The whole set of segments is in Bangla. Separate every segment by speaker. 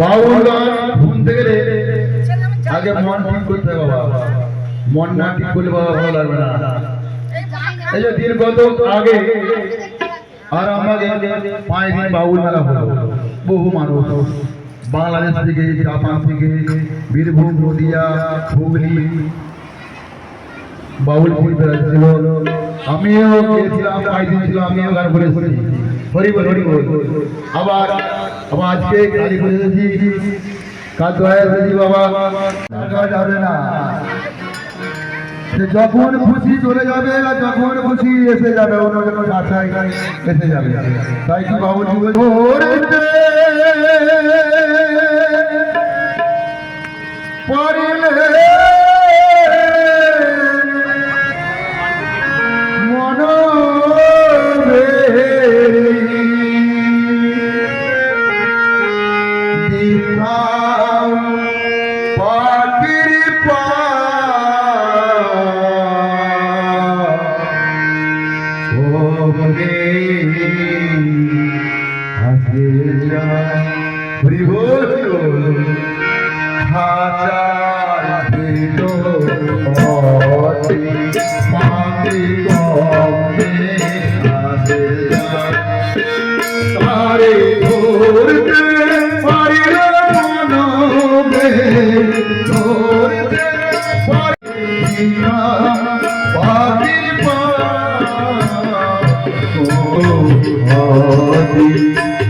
Speaker 1: বাউল গান শুনতে গেলে আগে মন ঠিক করতে হবে বাবা। মন না ঠিক করলে বাবা ভালো লাগবে না। এই যে দিন কত আগে আর পাঁচ দিন বাউল মেলা হলো বহু মানুষ। বাংলাদেশ থেকে জাপান থেকে বীরভূম নদিয়া হুগলি বাউল ছিল। আমিও গিয়েছিলাম পাঁচ দিন ছিল আমিও গান এসেছি। আবার আবার আজকে কালী তো এসেছি বাবা? যাবে না। যখন খুশি চলে যাবে আর যখন খুশি এসে যাবে, অন্য কোনো আশায় এসে যাবে। তাই কি বাবু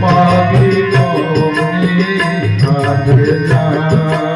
Speaker 1: পাখি তুমি হাতে না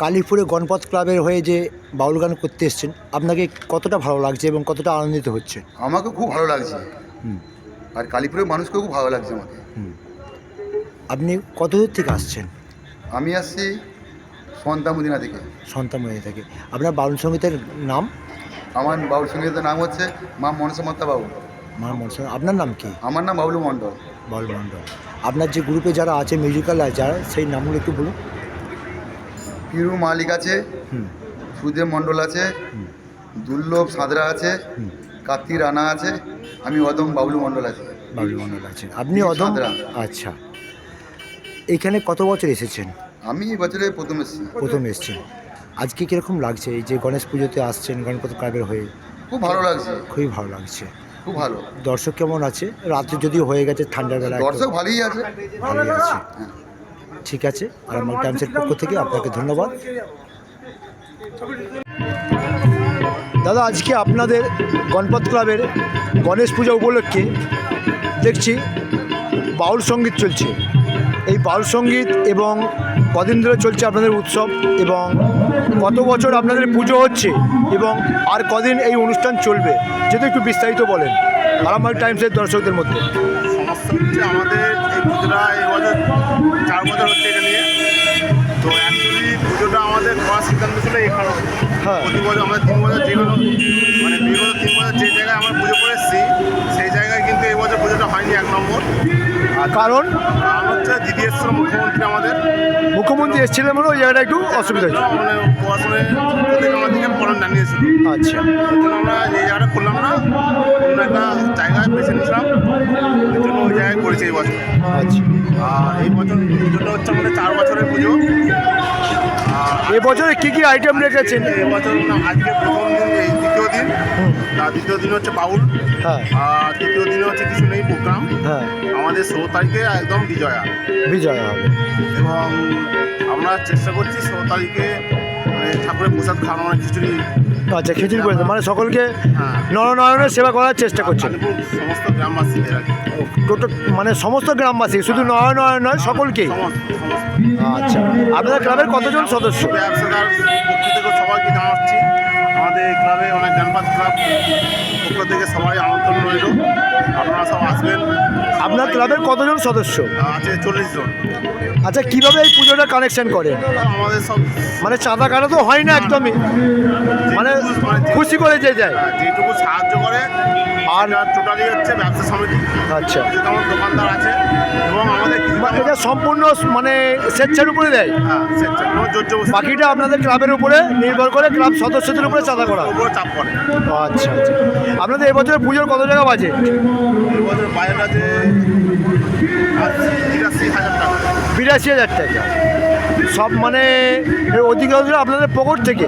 Speaker 2: কালীপুরে গণপত ক্লাবের হয়ে যে বাউল গান করতে এসছেন আপনাকে কতটা ভালো লাগছে এবং কতটা আনন্দিত হচ্ছে?
Speaker 3: আমাকে খুব ভালো লাগছে। আর কালীপুরের মানুষকেও খুব ভালো লাগছে আমাকে।
Speaker 2: আপনি কত দূর থেকে আসছেন?
Speaker 3: আমি আসছি সন্তামদিনা থেকে।
Speaker 2: সন্তানমণি থেকে। আপনার বাউল সঙ্গীতের নাম?
Speaker 3: আমার বাউল সঙ্গীতের নাম হচ্ছে মা মনসা মাত্তা বাবু।
Speaker 2: মা মনসা আপনার নাম কি?
Speaker 3: আমার নাম বাবলু মণ্ডল।
Speaker 2: বাউল মণ্ডল আপনার যে গ্রুপে যারা আছে মিউজিক্যাল যারা সেই নামগুলো একটু বলুন।
Speaker 3: পিরু মালিক আছে
Speaker 2: হুম।
Speaker 3: সুদেব মণ্ডল আছে দুর্লভ সাঁতরা আছে
Speaker 2: হুম।
Speaker 3: কার্তি রানা আছে আমি অদম বাবলু মণ্ডল আছি।
Speaker 2: বাবলু মণ্ডল আছেন। আপনি অদম আচ্ছা। এখানে কত বছর এসেছেন?
Speaker 3: আমি এই বছরে প্রথম এসেছি।
Speaker 2: প্রথম এসেছেন। আজকে কীরকম লাগছে এই যে গণেশ পুজোতে আসছেন গণপত ক্লাবের হয়ে?
Speaker 3: খুব ভালো লাগছে।
Speaker 2: খুবই ভালো লাগছে।
Speaker 3: খুব ভালো।
Speaker 2: দর্শক কেমন আছে? রাত্রে যদিও হয়ে গেছে ঠান্ডার বেলা
Speaker 3: দর্শক ভালোই আছে।
Speaker 2: ভালোই আছে। ঠিক আছে আর আমার টাইমসের পক্ষ থেকে আপনাকে ধন্যবাদ। দাদা আজকে আপনাদের গণপত ক্লাবের গণেশ পূজা উপলক্ষে দেখছি বাউল সংগীত চলছে। এই বাউল সংগীত এবং কদিন ধরে চলছে আপনাদের উৎসব এবং কত বছর আপনাদের পুজো হচ্ছে এবং আর কদিন এই অনুষ্ঠান চলবে যদি একটু বিস্তারিত বলেন আরামাল টাইমসের দর্শকদের মধ্যে।
Speaker 4: সমস্যা হচ্ছে আমাদের এই পুজোটা এই বছর চার বছর হচ্ছে এটা নিয়ে। তো অ্যাকচুয়ালি পুজোটা আমাদের করার সিদ্ধান্ত ছিল এখানে
Speaker 2: হ্যাঁ।
Speaker 4: প্রতি বছর আমরা তিন বছর যে কোনো মানে বিগত তিন বছর যে জায়গায় আমরা পুজো করে এসেছি সেই জায়গায় কিন্তু এই বছর পুজোটা হয়নি এক নম্বর আর
Speaker 2: কারণ?
Speaker 4: হচ্ছে দিদি এসেছিল মুখ্যমন্ত্রী আমাদের।
Speaker 2: মুখ্যমন্ত্রী এসেছিলেন বলে ওই জায়গাটা একটু অসুবিধা হচ্ছে
Speaker 4: মানে
Speaker 2: আচ্ছা।
Speaker 4: আমরা এই জায়গাটা করলাম না অন্য একটা জায়গায় বেছে নিয়েছিলাম। ওই জন্য ওই জায়গায় করেছি এই বছর।
Speaker 2: আচ্ছা।
Speaker 4: আর এই বছর পুজোটা হচ্ছে আমাদের চার বছরের পুজো।
Speaker 2: এবছরে কি কি আইটেম রেখেছেন?
Speaker 4: এই বছর আজকে প্রথম দ্বিতীয় দিন হচ্ছে বাউল।
Speaker 2: হ্যাঁ।
Speaker 4: আর তৃতীয় দিনে হচ্ছে কিছু নেই প্রোগ্রাম।
Speaker 2: হ্যাঁ।
Speaker 4: আমাদের ষোলো তারিখে একদম বিজয়া।
Speaker 2: বিজয়া হবে।
Speaker 4: এবং আমরা চেষ্টা করছি ষোলো তারিখে মানে ঠাকুরের প্রসাদ খাওয়ানো খিচুড়ি।
Speaker 2: আচ্ছা খিচুড়ি করে মানে সকলকে
Speaker 4: হ্যাঁ।
Speaker 2: নরনারায়ণের সেবা করার চেষ্টা করছেন।
Speaker 4: সমস্ত গ্রামবাসীদের
Speaker 2: টোটাল মানে সমস্ত গ্রামবাসী শুধু নরনারায়ণ নয় সকলকেই।
Speaker 4: সমস্ত সমস্ত।
Speaker 2: আচ্ছা আপনাদের ক্লাবের কতজন সদস্য?
Speaker 4: সবাইকে জানাচ্ছি। আমাদের এই ক্লাবে অনেক গানবাজ ক্লাব পক্ষ থেকে সবাই আমন্ত্রণ রইল। আপনারা সব আসবেন।
Speaker 2: আপনার ক্লাবের কতজন সদস্য?
Speaker 4: আছে চল্লিশ জন।
Speaker 2: আচ্ছা কীভাবে এই পুজোটা কানেকশন করেন
Speaker 4: আমাদের সব
Speaker 2: মানে চাঁদা কাটা তো হয় না একদমই। মানে খুশি করে যে যায়।
Speaker 4: হ্যাঁ, যেটুকু সাহায্য করে
Speaker 2: আর-
Speaker 4: টোটালি হচ্ছে ব্যবসা সমিতি।
Speaker 2: আচ্ছা।
Speaker 4: তেমন দোকানদার আছে এবং আমাদের
Speaker 2: মানে এটা সম্পূর্ণ মানে স্বেচ্ছার উপরে দেয়?
Speaker 4: হ্যাঁ
Speaker 2: বাকিটা আপনাদের ক্লাবের উপরে নির্ভর করে ক্লাব সদস্যদের উপরে চাঁদা করা।
Speaker 4: চাপ পড়ে।
Speaker 2: আচ্ছা আচ্ছা। আপনাদের এবছর পুজোর কত টাকা বাজে
Speaker 4: এই বছর বাইরে আছে
Speaker 2: বিরাশি হাজার টাকা। সব মানে অধিকাংশ আপনাদের পকেট থেকে।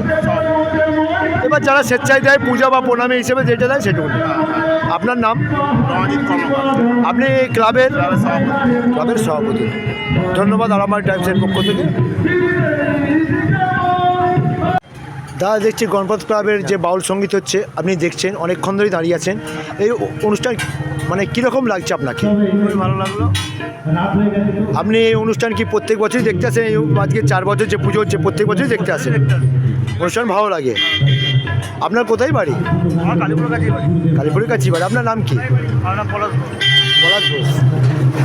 Speaker 2: এবার যারা স্বেচ্ছায় দেয় পূজা বা প্রণামী হিসেবে যেটা দেয় সেটুকু আপনার নাম? আপনি ক্লাবের?
Speaker 4: ক্লাবের সভাপতি।
Speaker 2: ক্লাবের সভাপতি। ধন্যবাদ আরামার টাইমসের পক্ষ থেকে। দাদা দেখছি গণপত ক্লাবের যে বাউল সংগীত হচ্ছে আপনি দেখছেন অনেকক্ষণ ধরেই দাঁড়িয়ে আছেন। এই অনুষ্ঠান মানে কীরকম লাগছে আপনাকে?
Speaker 4: খুবই ভালো লাগল
Speaker 2: আপনি এই অনুষ্ঠান কি প্রত্যেক বছরই দেখতে আসেন? এই আজকে চার বছর যে পুজো হচ্ছে প্রত্যেক বছরই দেখতে আসেন? অনুষ্ঠান ভালো লাগে। আপনার কোথায় বাড়ি?
Speaker 4: আমার কালীপুরের কাছে বাড়ি।
Speaker 2: কালীপুরের কাছে বাড়ি। আপনার নাম কি?
Speaker 4: আমার নাম পলাশ।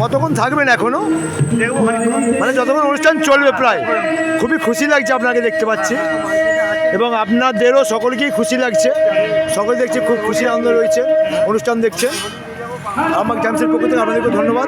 Speaker 2: কতক্ষণ থাকবেন
Speaker 4: এখনও?
Speaker 2: মানে যতক্ষণ অনুষ্ঠান চলবে প্রায়। খুবই খুশি লাগছে আপনাকে দেখতে পাচ্ছি। এবং আপনাদেরও সকলকেই খুশি লাগছে। সকলে দেখছে খুব খুশি আনন্দ রয়েছে। অনুষ্ঠান দেখছে আমার ক্যাম্পসের পক্ষ থেকে আপনাদেরকে ধন্যবাদ।